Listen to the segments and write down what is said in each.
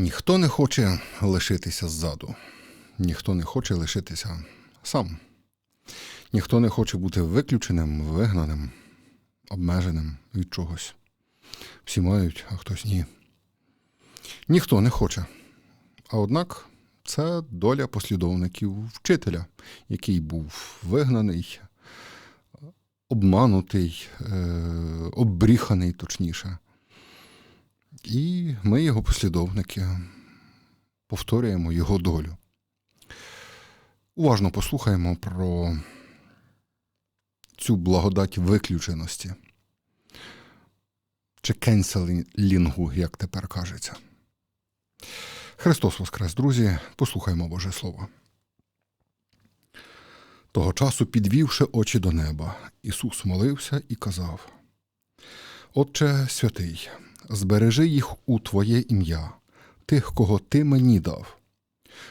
Ніхто не хоче лишитися ззаду, ніхто не хоче лишитися сам. Ніхто не хоче бути виключеним, вигнаним, обмеженим від чогось. Всі мають, а хтось ні. Ніхто не хоче. А однак це доля послідовників вчителя, який був вигнаний, обманутий, е, оббріханий, точніше. І ми, його послідовники, повторюємо його долю. Уважно послухаємо про цю благодать виключеності чи кенселінгу, як тепер кажеться. Христос Воскрес, друзі, послухаймо Боже Слово. Того часу, підвівши очі до неба, Ісус молився і казав: Отче святий, збережи їх у Твоє ім'я, тих, кого Ти мені дав,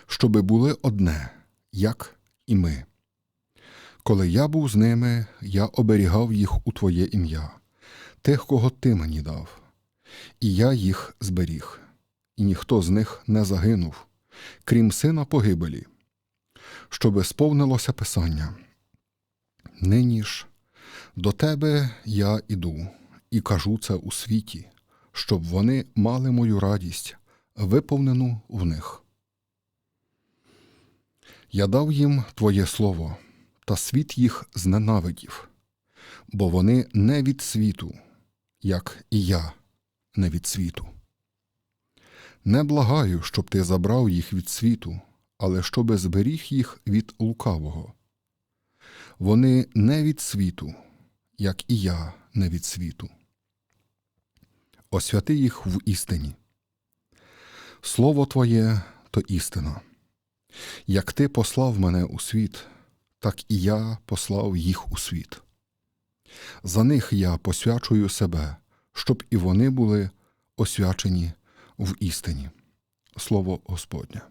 щоби були одне, як і ми. Коли я був з ними, я оберігав їх у Твоє ім'я, тих, кого Ти мені дав, і я їх зберіг, і ніхто з них не загинув, крім сина погибелі, щоби сповнилося Писання. Нині ж до Тебе я іду і кажу це у світі, щоб вони мали мою радість, виповнену в них. Я дав їм Твоє слово, та світ їх зненавидів, бо вони не від світу, як і я не від світу. Не благаю, щоб ти забрав їх від світу, але щоби зберіг їх від лукавого. Вони не від світу, як і я не від світу. Освяти їх в істині. Слово Твоє то істина. Як ти послав мене у світ, так і я послав їх у світ. За них я посвячую себе, щоб і вони були освячені в істині. Слово Господнє.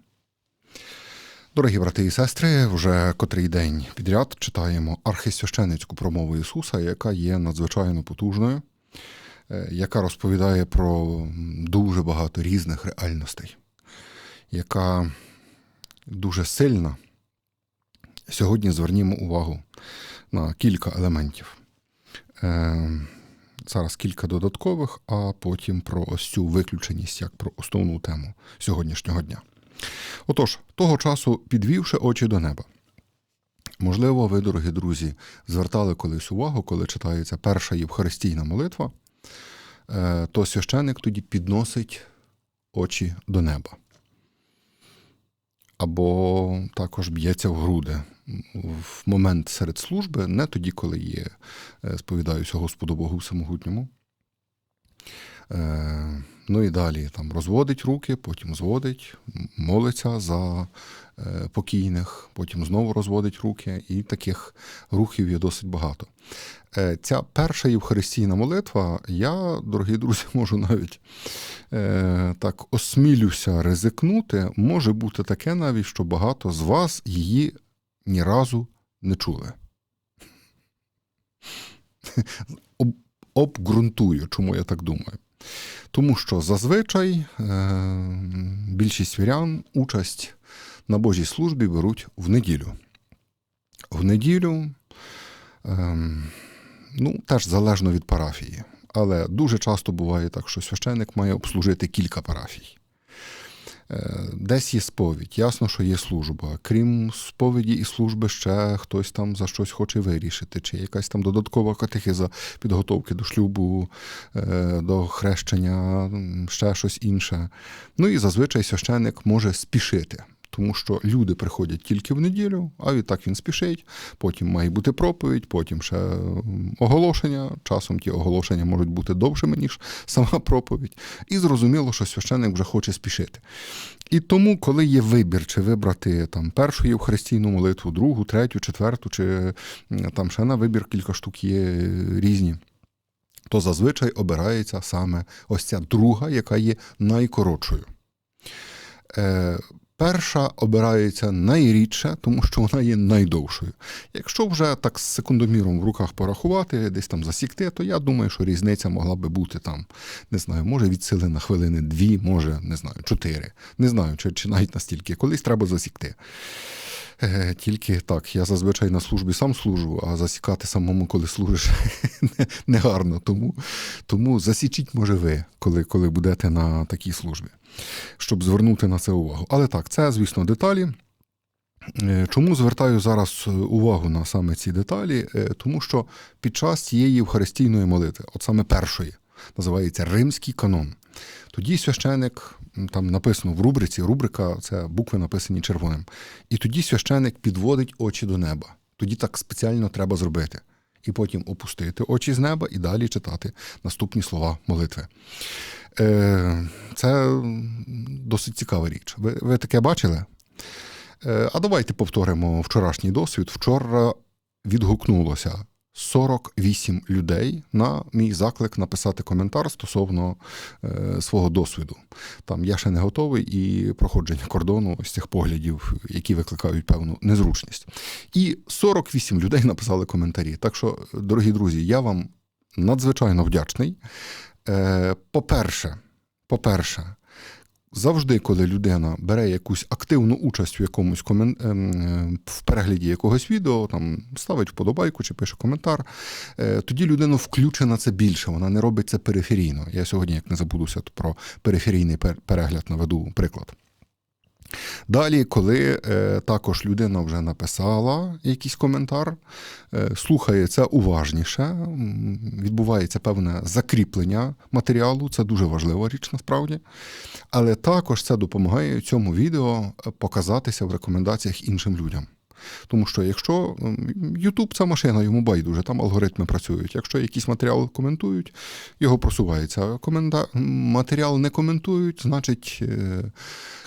Дорогі брати і сестри, вже котрий день підряд читаємо архисвященицьку промову Ісуса, яка є надзвичайно потужною, яка розповідає про дуже багато різних реальностей, яка дуже сильна. Сьогодні звернімо увагу на кілька елементів. Е, Зараз кілька додаткових, а потім про ось цю виключеність як про основну тему сьогоднішнього дня. Отож, того часу, підвівши очі до неба. Можливо, ви, дорогі друзі, звертали колись увагу, коли читається перша євхаристійна молитва, е, то священик тоді підносить очі до неба. Або також б'ється в груди в момент серед служби, не тоді, коли є, е, сповідаюся Господу Богу Всемогутньому. Е, ну і далі там розводить руки, потім зводить, молиться за е, покійних, потім знову розводить руки, і таких рухів є досить багато. Ця перша євхаристійна молитва, я, дорогі друзі, можу навіть так осмілюся ризикнути, може бути таке навіть, що багато з вас її ні разу не чули. Обґрунтую, чому я так думаю. Тому що зазвичай е, більшість вірян участь на Божій службі беруть в неділю. В неділю, е, ну, теж залежно від парафії, але дуже часто буває так, що священник має обслужити кілька парафій. Десь є сповідь, ясно, що є служба. Крім сповіді і служби, ще хтось там за щось хоче вирішити, чи якась там додаткова катехиза підготовки до шлюбу, е, до хрещення, ще щось інше. Ну і зазвичай священик може спішити тому що люди приходять тільки в неділю, а відтак він спішить. Потім має бути проповідь, потім ще оголошення. Часом ті оголошення можуть бути довшими, ніж сама проповідь. І зрозуміло, що священник вже хоче спішити. І тому, коли є вибір, чи вибрати там першу євхаристійну молитву, другу, третю, четверту, чи там ще на вибір кілька штук є різні. То зазвичай обирається саме ось ця друга, яка є найкоротшою. Е, Перша обирається найрідше, тому що вона є найдовшою. Якщо вже так з секундоміром в руках порахувати, десь там засікти, то я думаю, що різниця могла би бути там, не знаю, може від сили на хвилини дві, може, не знаю, чотири. Не знаю, чи, чи навіть настільки. Колись треба засікти. Е, Тільки так, я зазвичай на службі сам служу, а засікати самому, коли служиш, не, не гарно. Тому, тому засічіть, може, ви, коли, коли будете на такій службі, щоб звернути на це увагу. Але так, це, звісно, деталі. Е, Чому звертаю зараз увагу на саме ці деталі? Е, Тому що під час цієї Євхаристійної молитви, от саме першої, називається Римський канон. Тоді священик, там написано в рубриці, рубрика це букви написані червоним. І тоді священик підводить очі до неба. Тоді так спеціально треба зробити. І потім опустити очі з неба і далі читати наступні слова молитви. Е, Це досить цікава річ. Ви, ви таке бачили? Е, А давайте повторимо вчорашній досвід. Вчора відгукнулося 48 людей на мій заклик написати коментар стосовно е, свого досвіду. Там я ще не готовий і проходження кордону з цих поглядів, які викликають певну незручність. І 48 людей написали коментарі. Так що, дорогі друзі, я вам надзвичайно вдячний. Е, По-перше, по-перше, Завжди, коли людина бере якусь активну участь в якомусь комен... ем, е, в перегляді якогось відео, там ставить вподобайку чи пише коментар, е, тоді людина включена це більше, вона не робить це периферійно. Я сьогодні, як не забудуся, про периферійний перегляд наведу приклад. Далі, коли е, також людина вже написала якийсь коментар, е, слухає це уважніше, відбувається певне закріплення матеріалу, це дуже важлива річ насправді. Але також це допомагає цьому відео е, показатися в рекомендаціях іншим людям. Тому що якщо м, YouTube це машина, йому байдуже, там алгоритми працюють. Якщо якийсь матеріал коментують, його просувається. Коменда... Матеріал не коментують, значить е,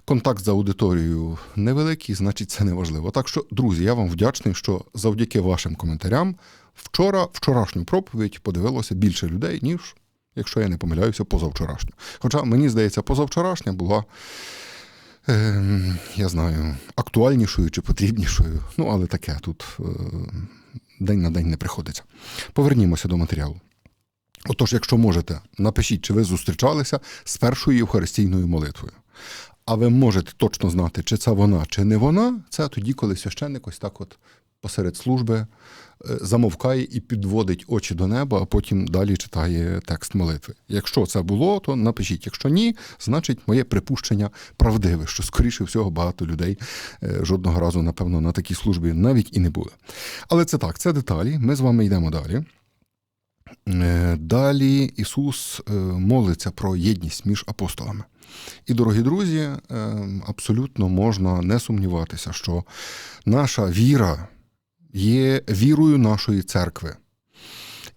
контакт з аудиторією невеликий, значить це неважливо. Так що, друзі, я вам вдячний, що завдяки вашим коментарям вчора, вчорашню проповідь подивилося більше людей, ніж, якщо я не помиляюся, позавчорашню. Хоча, мені здається, позавчорашня була. Ем, я знаю, актуальнішою чи потрібнішою. Ну, але таке тут е, день на день не приходиться. Повернімося до матеріалу. Отож, якщо можете, напишіть, чи ви зустрічалися з першою євхаристійною молитвою. А ви можете точно знати, чи це вона, чи не вона. Це тоді, коли священник ось так от посеред служби е, замовкає і підводить очі до неба, а потім далі читає текст молитви. Якщо це було, то напишіть. Якщо ні, значить моє припущення правдиве, що скоріше всього багато людей е, жодного разу, напевно, на такій службі навіть і не були. Але це так, це деталі. Ми з вами йдемо далі. Е, Далі Ісус молиться про єдність між апостолами. І, дорогі друзі, абсолютно можна не сумніватися, що наша віра є вірою нашої церкви.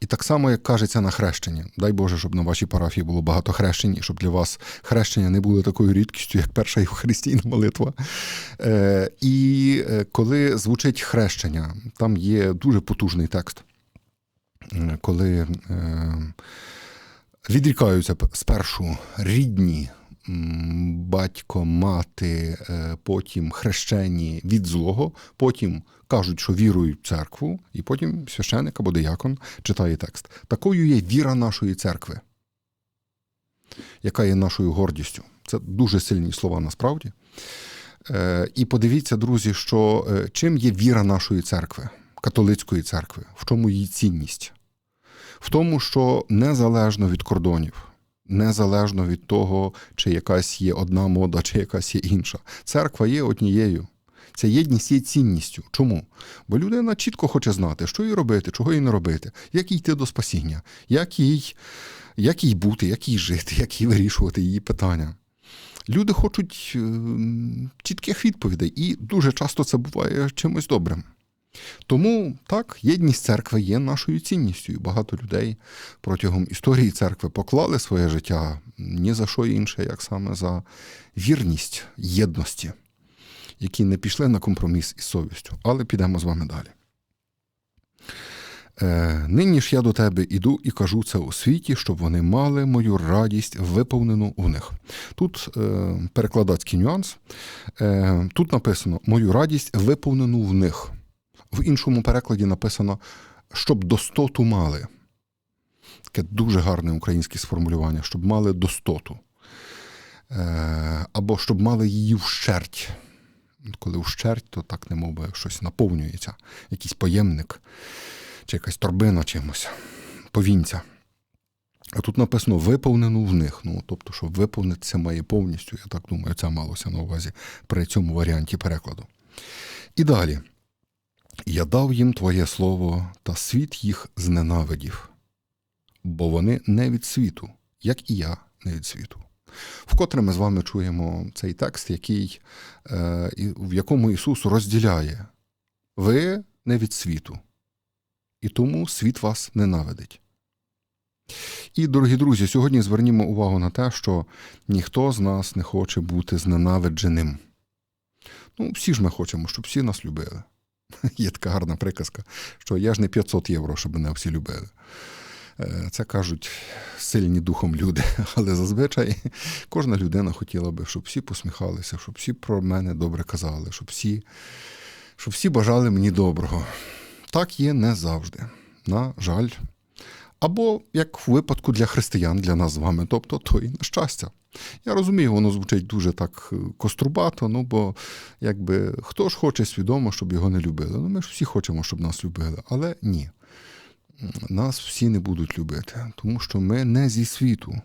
І так само, як кажеться на хрещенні, дай Боже, щоб на вашій парафії було багато хрещень, і щоб для вас хрещення не було такою рідкістю, як перша євхаристійна молитва. Е, І е, коли звучить хрещення, там є дуже потужний текст, Е, коли е, відрікаються спершу рідні, батько, мати, е, потім хрещені від злого, потім кажуть, що вірують в церкву, і потім священик або диякон читає текст. Такою є віра нашої церкви, яка є нашою гордістю. Це дуже сильні слова насправді. Е, І подивіться, друзі, що е, чим є віра нашої церкви, католицької церкви, в чому її цінність? В тому, що незалежно від кордонів, незалежно від того, чи якась є одна мода, чи якась є інша, церква є однією. Ця єдність є цінністю. Чому? Бо людина чітко хоче знати, що їй робити, чого їй не робити, як їй йти до спасіння, як їй, як їй бути, як їй жити, як їй вирішувати її питання. Люди хочуть е, чітких відповідей, і дуже часто це буває чимось добрим. Тому так, єдність церкви є нашою цінністю. І багато людей протягом історії церкви поклали своє життя ні за що інше, як саме за вірність єдності, які не пішли на компроміс із совістю. Але підемо з вами далі. Е, Нині ж я до тебе іду і кажу це у світі, щоб вони мали мою радість виповнену у них. Тут е, перекладацький нюанс. Е, Тут написано мою радість виповнену в них. В іншому перекладі написано, щоб достоту мали. Таке дуже гарне українське сформулювання, щоб мали достоту. Е, Або щоб мали її вщерть. Коли вщерть, то так не би щось наповнюється, якийсь поємник, чи якась торбина чимось, повінця. А тут написано виповнену в них. Ну, тобто, щоб виповнитися має повністю, я так думаю, це малося на увазі при цьому варіанті перекладу. І далі. Я дав їм твоє слово, та світ їх зненавидів, бо вони не від світу, як і я не від світу. Вкотре ми з вами чуємо цей текст, який, е, в якому Ісус розділяє: ви не від світу, і тому світ вас ненавидить. І, дорогі друзі, сьогодні звернімо увагу на те, що ніхто з нас не хоче бути зненавидженим. Ну, всі ж ми хочемо, щоб всі нас любили. Є така гарна приказка, що я ж не 500 євро, щоб мене всі любили. Е, це кажуть сильні духом люди, але зазвичай кожна людина хотіла би, щоб всі посміхалися, щоб всі про мене добре казали, щоб всі, щоб всі бажали мені доброго. Так є не завжди. На жаль. Або як в випадку для християн, для нас з вами, тобто то і нещастя. Я розумію, воно звучить дуже так е, кострубато, ну бо якби хто ж хоче свідомо, щоб його не любили. Ну ми ж всі хочемо, щоб нас любили, але ні нас всі не будуть любити, тому що ми не зі світу.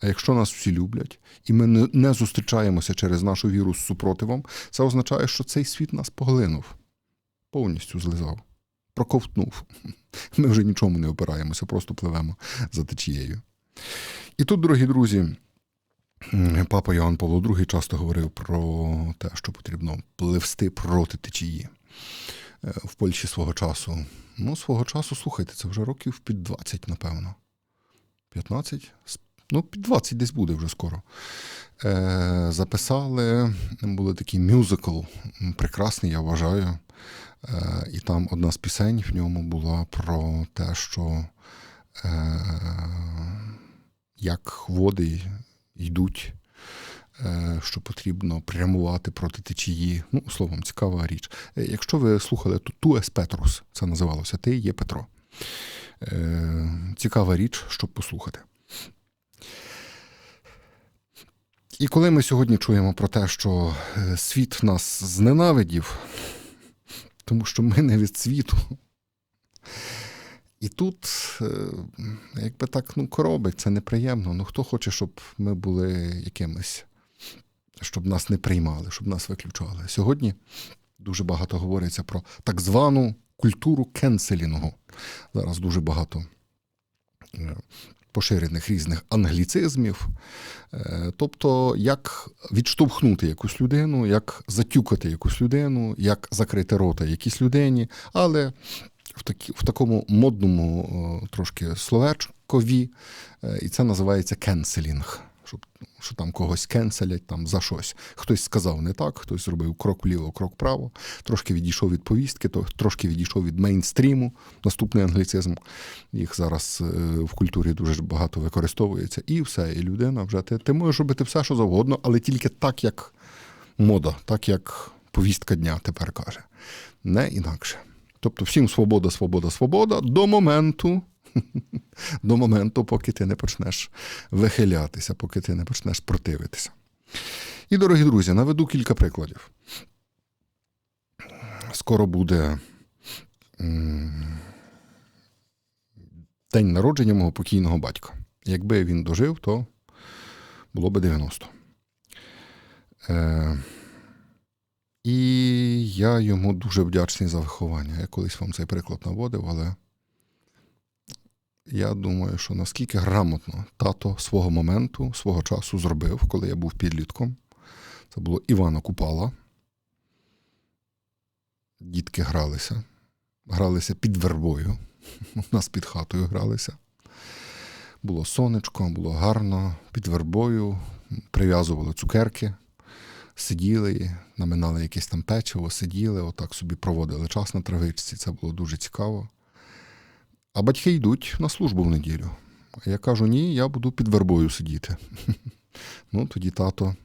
А якщо нас всі люблять, і ми не зустрічаємося через нашу віру з супротивом, це означає, що цей світ нас поглинув, повністю злизав, проковтнув. Ми вже нічому не опираємося, просто пливемо за течією. І тут, дорогі друзі, папа Йоанн Павло II часто говорив про те, що потрібно пливсти проти течії. Е, в Польщі свого часу. Ну, свого часу, слухайте, це вже років під 20, напевно. 15? Ну, під 20 десь буде вже скоро. Е, Записали, були такий мюзикл, прекрасний, я вважаю. Е, І там одна з пісень в ньому була про те, що е, як води йдуть Е, що потрібно прямувати проти течії. Ну, словом, цікава річ. Е, якщо ви слухали то Туес Петрус, це називалося Ти є Петро. Е, цікава річ, щоб послухати. І коли ми сьогодні чуємо про те, що світ нас зненавидів, тому що ми не від світу. І тут, якби так ну, коробить, це неприємно. Ну хто хоче, щоб ми були якимись щоб нас не приймали, щоб нас виключали. Сьогодні дуже багато говориться про так звану культуру кенселінгу. Зараз дуже багато е, поширених різних англіцизмів. Е, тобто, як відштовхнути якусь людину, як затюкати якусь людину, як закрити рота якійсь людині, але в такі, в такому модному трошки словечкові, е, і це називається кенселінг що там когось кенселять там за щось. Хтось сказав не так, хтось зробив крок вліво, крок вправо, трошки відійшов від повістки, то трошки відійшов від мейнстріму. Наступний англіцизм. Їх зараз е, в культурі дуже багато використовується. І все. І людина вже ти, ти можеш робити все, що завгодно, але тільки так, як мода, так як повістка дня тепер каже. Не інакше. Тобто всім свобода, свобода, свобода до моменту. до моменту, поки ти не почнеш вихилятися, поки ти не почнеш противитися. І, дорогі друзі, наведу кілька прикладів. Скоро буде день народження мого покійного батька. Якби він дожив, то було би 90. Е, І я йому дуже вдячний за виховання. Я колись вам цей приклад наводив, але я думаю, що наскільки грамотно тато свого моменту, свого часу зробив, коли я був підлітком. Це було Івана Купала. Дітки гралися, гралися під вербою. У нас під хатою гралися. Було сонечко, було гарно, під вербою, прив'язували цукерки, сиділи, наминали якесь там печиво, сиділи, отак собі проводили час на травичці. Це було дуже цікаво. А батьки йдуть на службу в неділю. А я кажу: ні, я буду під вербою сидіти. Ну, тоді тато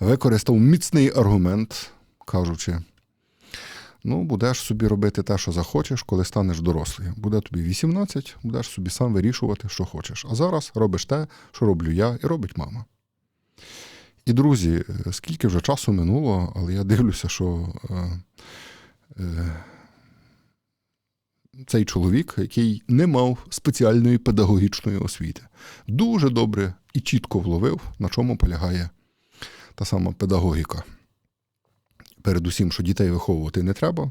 використав міцний аргумент, кажучи: ну, будеш собі робити те, що захочеш, коли станеш дорослий. Буде тобі 18, будеш собі сам вирішувати, що хочеш. А зараз робиш те, що роблю я, і робить мама. І, друзі, е, скільки вже часу минуло, але я дивлюся, що е, е, цей чоловік, який не мав спеціальної педагогічної освіти, дуже добре і чітко вловив, на чому полягає та сама педагогіка. Передусім, що дітей виховувати не треба.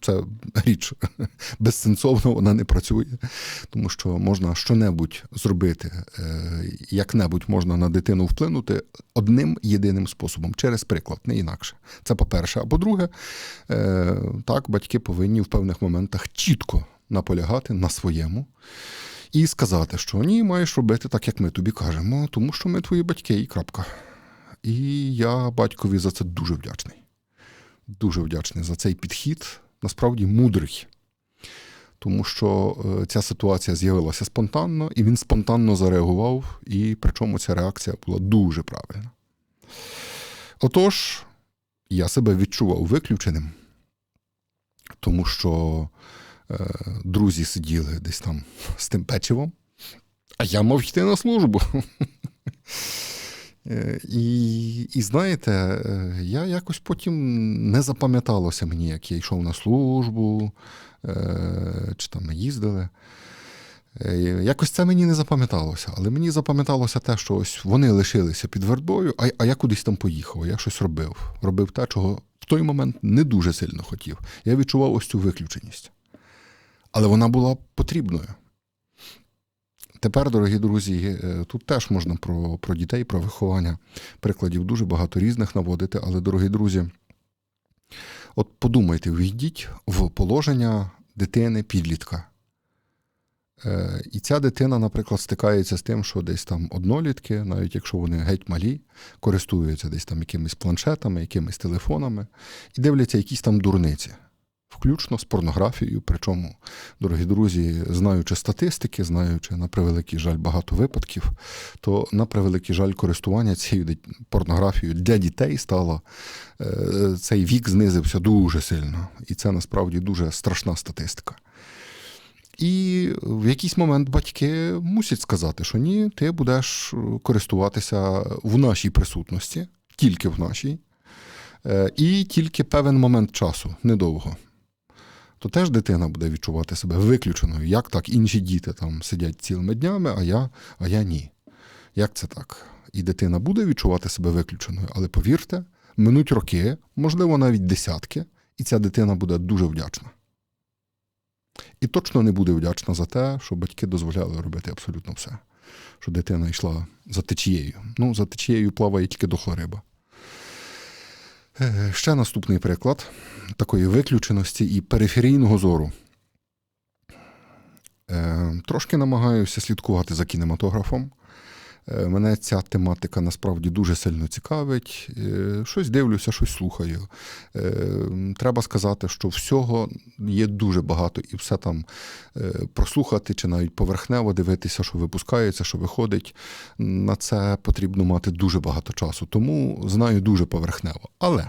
Це річ безсенсовна, вона не працює, тому що можна щонебудь зробити, е, як-небудь можна на дитину вплинути одним єдиним способом через приклад, не інакше. Це по-перше. А по-друге, е, так, батьки повинні в певних моментах чітко наполягати на своєму і сказати, що ні, маєш робити так, як ми тобі кажемо, тому що ми твої батьки і крапка. І я батькові за це дуже вдячний. Дуже вдячний за цей підхід, насправді мудрий. Тому що е, ця ситуація з'явилася спонтанно, і він спонтанно зареагував, і причому ця реакція була дуже правильна. Отож, я себе відчував виключеним, тому що е, друзі сиділи десь там з тим печивом, а я мав йти на службу. Е, І, і знаєте, е, я якось потім не запам'яталося мені, як я йшов на службу, е, чи там ми їздили. Якось це мені не запам'яталося, але мені запам'яталося те, що ось вони лишилися під вербою, а, а я кудись там поїхав, я щось робив. Робив те, чого в той момент не дуже сильно хотів. Я відчував ось цю виключеність. Але вона була потрібною. Тепер, дорогі друзі, е, тут теж можна про, про дітей, про виховання прикладів дуже багато різних наводити, але, дорогі друзі, от подумайте, війдіть в положення дитини підлітка. Е, І ця дитина, наприклад, стикається з тим, що десь там однолітки, навіть якщо вони геть малі, користуються десь там якимись планшетами, якимись телефонами і дивляться якісь там дурниці включно з порнографією. Причому, дорогі друзі, знаючи статистики, знаючи на превеликий жаль багато випадків, то на превеликий жаль користування цією порнографією для дітей стало е, цей вік знизився дуже сильно, і це насправді дуже страшна статистика. І в якийсь момент батьки мусять сказати, що ні, ти будеш користуватися в нашій присутності, тільки в нашій, е, і тільки певен момент часу, недовго то теж дитина буде відчувати себе виключеною. Як так інші діти там сидять цілими днями, а я, а я ні. Як це так? І дитина буде відчувати себе виключеною, але повірте, минуть роки, можливо, навіть десятки, і ця дитина буде дуже вдячна. І точно не буде вдячна за те, що батьки дозволяли робити абсолютно все. Що дитина йшла за течією. Ну, за течією плаває тільки дохлориба. Е, ще наступний приклад такої виключеності і периферійного зору. Е, трошки намагаюся слідкувати за кінематографом. Е, мене ця тематика насправді дуже сильно цікавить. Щось дивлюся, щось слухаю. Треба сказати, що всього є дуже багато, і все там прослухати чи навіть поверхнево дивитися, що випускається, що виходить. На це потрібно мати дуже багато часу. Тому знаю дуже поверхнево. Але.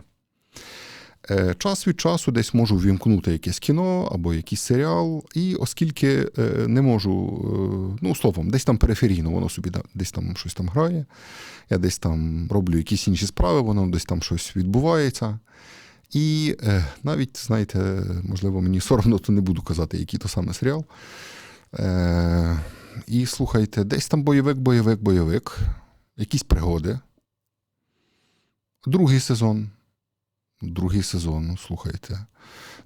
Час від часу десь можу ввімкнути якесь кіно або якийсь серіал, і оскільки не можу, ну, словом, десь там периферійно, воно собі десь там щось там грає, я десь там роблю якісь інші справи, воно десь там щось відбувається. І навіть, знаєте, можливо, мені соромно, то не буду казати, який то саме серіал. І слухайте, десь там бойовик, бойовик, бойовик, якісь пригоди. Другий сезон другий сезон, ну, слухайте,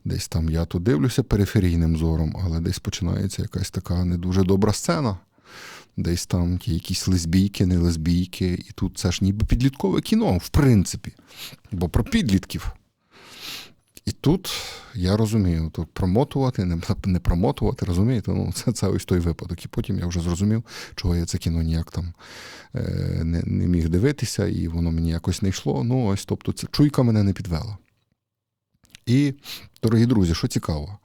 десь там я то дивлюся периферійним зором, але десь починається якась така не дуже добра сцена. Десь там ті якісь лесбійки, не лесбійки, і тут це ж ніби підліткове кіно, в принципі, бо про підлітків. І тут я розумію, то промотувати, не не промотувати, розумієте? Ну, Це це ось той випадок. І потім я вже зрозумів, чого я це кіно ніяк там е, не не міг дивитися, і воно мені якось не йшло. Ну, ось, тобто, це чуйка мене не підвела. І, дорогі друзі, що цікаво,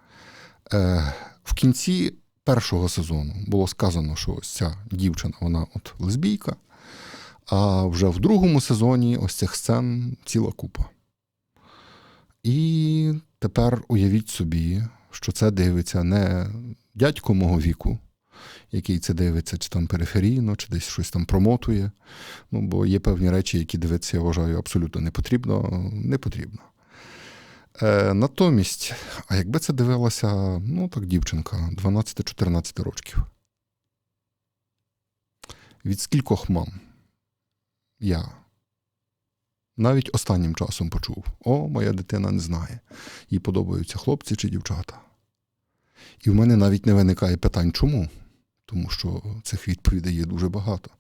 е, в кінці першого сезону було сказано, що ось ця дівчина, вона от лесбійка, а вже в другому сезоні ось цих сцен ціла купа. І тепер уявіть собі, що це дивиться не дядько мого віку, який це дивиться, чи там периферійно, чи десь щось там промотує. Ну, бо є певні речі, які дивитися, я вважаю, абсолютно не потрібно. Не потрібно. Е, натомість, а якби це дивилася, ну так, дівчинка 12-14 років. Від скількох мам я навіть останнім часом почув: о, моя дитина не знає, їй подобаються хлопці чи дівчата. І в мене навіть не виникає питань, чому? Тому що цих відповідей є дуже багато.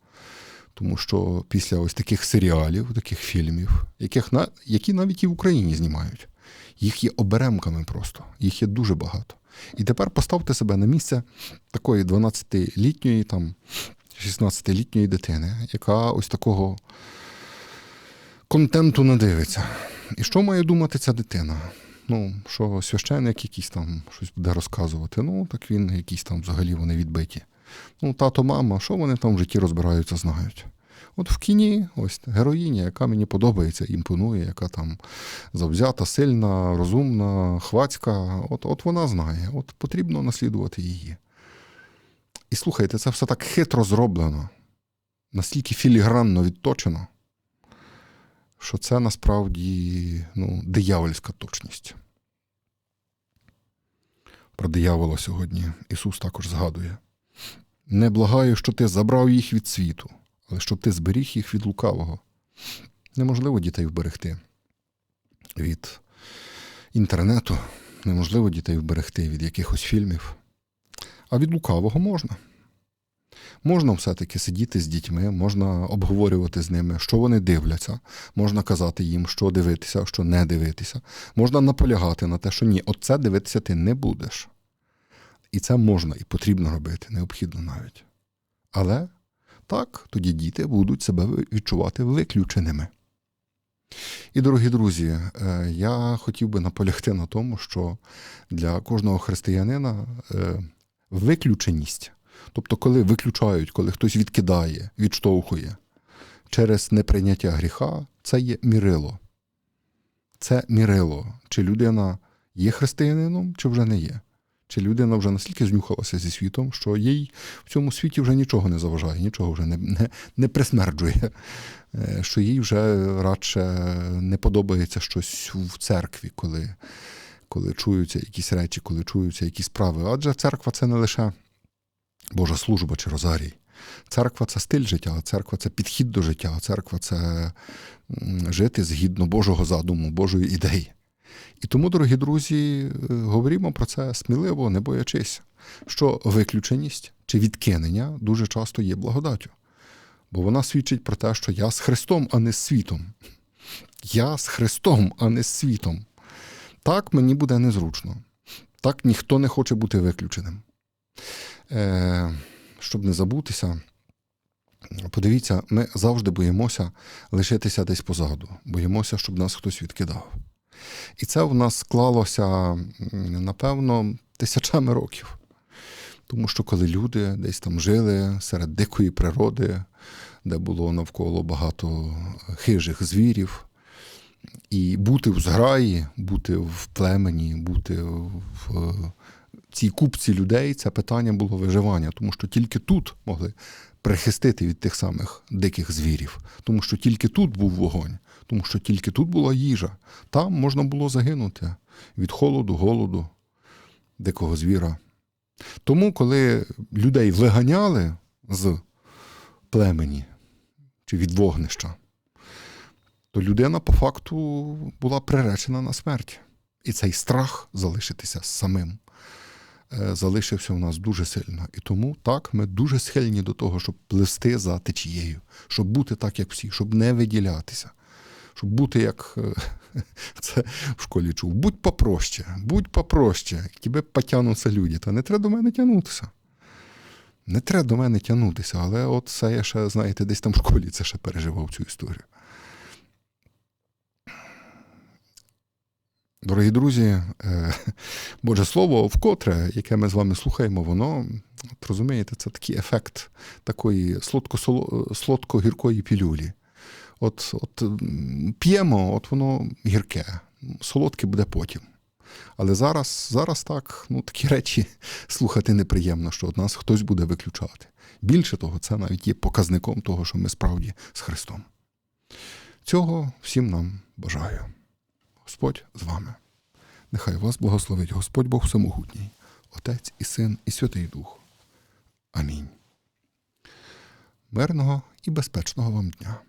Тому що після ось таких серіалів, таких фільмів, яких на, які навіть і в Україні знімають, їх є оберемками просто, їх є дуже багато. І тепер поставте себе на місце такої 12-літньої, там, 16-літньої дитини, яка ось такого контенту не дивиться. І що має думати ця дитина? Ну, що священник якийсь там щось буде розказувати, ну, так він якийсь там взагалі вони відбиті. Ну, тато, мама, що вони там в житті розбираються, знають. От в кіні ось героїня, яка мені подобається, імпонує, яка там завзята, сильна, розумна, хвацька. От, от вона знає, от потрібно наслідувати її. І слухайте, це все так хитро зроблено, настільки філігранно відточено, що це насправді ну, диявольська точність. Про диявола сьогодні Ісус також згадує. Не благаю, що ти забрав їх від світу, але щоб ти зберіг їх від лукавого. Неможливо дітей вберегти від інтернету, неможливо дітей вберегти від якихось фільмів. А від лукавого можна. Можна все-таки сидіти з дітьми, можна обговорювати з ними, що вони дивляться, можна казати їм, що дивитися, що не дивитися. Можна наполягати на те, що ні, от це дивитися ти не будеш. І це можна і потрібно робити, необхідно навіть. Але так, тоді діти будуть себе відчувати виключеними. І, дорогі друзі, е, я хотів би наполягти на тому, що для кожного християнина е, виключеність, тобто, коли виключають, коли хтось відкидає, відштовхує через неприйняття гріха, це є мірило. Це мірило, чи людина є християнином, чи вже не є. Чи людина вже настільки знюхалася зі світом, що їй в цьому світі вже нічого не заважає, нічого вже не не, не присмерджує, що їй вже радше не подобається щось в церкві, коли коли чуються якісь речі, коли чуються якісь справи. Адже церква це не лише Божа служба чи розарій. Церква це стиль життя, церква це підхід до життя, церква це жити згідно Божого задуму, Божої ідеї. І тому, дорогі друзі, говоримо про це сміливо, не боячись, що виключеність чи відкинення дуже часто є благодаттю. Бо вона свідчить про те, що я з Христом, а не з світом. Я з Христом, а не з світом. Так мені буде незручно. Так ніхто не хоче бути виключеним. Е, Щоб не забутися, подивіться, ми завжди боїмося лишитися десь позаду, боїмося, щоб нас хтось відкидав. І це в нас склалося, напевно, тисячами років. Тому що коли люди десь там жили серед дикої природи, де було навколо багато хижих звірів, і бути в зграї, бути в племені, бути в цій купці людей, це питання було виживання, тому що тільки тут могли прихистити від тих самих диких звірів, тому що тільки тут був вогонь, тому що тільки тут була їжа. Там можна було загинути від холоду, голоду, дикого звіра. Тому, коли людей виганяли з племені чи від вогнища, то людина по факту була приречена на смерть. І цей страх залишитися самим залишився в нас дуже сильно. І тому так ми дуже схильні до того, щоб плести за течією, щоб бути так, як всі, щоб не виділятися, щоб бути як це в школі чув. Будь попроще, будь попроще, тебе потягнуться люди. Та не треба до мене тягнутися. Не треба до мене тягнутися, але от це я ще, знаєте, десь там в школі це ще переживав цю історію. Дорогі друзі, е, Боже Слово, вкотре, яке ми з вами слухаємо, воно, от розумієте, це такий ефект такої солодко- солодко-гіркої пілюлі. От, от п'ємо, от воно гірке, солодке буде потім. Але зараз, зараз так, ну, такі речі слухати неприємно, що от нас хтось буде виключати. Більше того, це навіть є показником того, що ми справді з Христом. Цього всім нам бажаю. Господь з вами. Нехай вас благословить Господь Бог Всемогутній, Отець і Син, і Святий Дух. Амінь. Мирного і безпечного вам дня.